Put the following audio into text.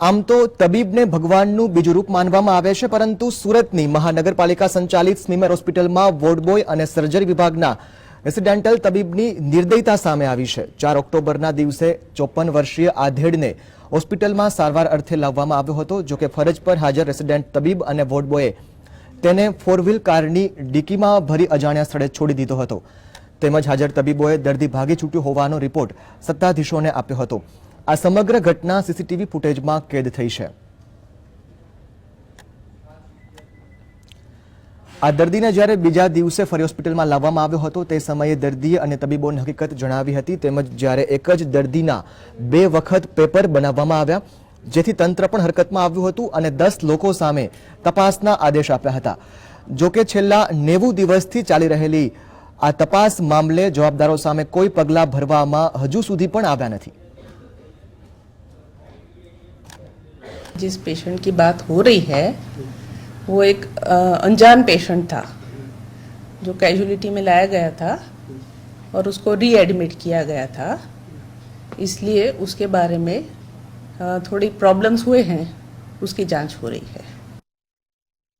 આમ તો તબીબને ભગવાનનું બીજું રૂપ માનવામાં આવે છે, પરંતુ સુરતની મહાનગરપાલિકા સંચાલિત સ્મીમેર હોસ્પિટલમાં વોર્ડ બોય અને સર્જરી વિભાગના રેસિડેન્ટલ તબીબની નિર્દયતા સામે આવી છે. ચાર ઓક્ટોબરના દિવસે ચોપન વર્ષીય આધેડને હોસ્પિટલમાં સારવાર અર્થે લાવવામાં આવ્યો હતો જોકે ફરજ પર હાજર રેસિડેન્ટ તબીબ અને વોર્ડ બોયે તેને ફોર વ્હીલ કારની ડીકીમાં ભરી અજાણ્યા સ્થળે છોડી દીધો હતો. તેમજ હાજર તબીબોએ દર્દી ભાગી છૂટ્યો હોવાનો રિપોર્ટ સત્તાધીશોને આપ્યો હતો. આ સમગ્ર ઘટના સીસીટીવી ફૂટેજમાં કેદ થઈ છે. આ દર્દીને જ્યારે બીજા દિવસે ફરી હોસ્પિટલમાં લાવવામાં આવ્યો હતો, તે સમયે દર્દીએ અને તબીબોને હકીકત જણાવી હતી. તેમજ જ્યારે એક જ દર્દીના બે વખત પેપર બનાવવામાં આવ્યા, જેથી તંત્ર પણ હરકતમાં આવ્યું હતું અને દસ લોકો સામે તપાસના આદેશ આપ્યા હતા. જોકે છેલ્લા નેવું દિવસથી ચાલી રહેલી આ તપાસ મામલે જવાબદારો સામે કોઈ પગલાં ભરવામાં હજુ સુધી પણ આવ્યા નથી. जिस पेशेंट की बात हो रही है, वो एक अनजान पेशेंट था, जो कैजुअलिटी में लाया गया था और उसको रीएडमिट किया गया था। इसलिए उसके बारे में थोड़ी प्रॉब्लम्स हुए हैं, उसकी जाँच हो रही है।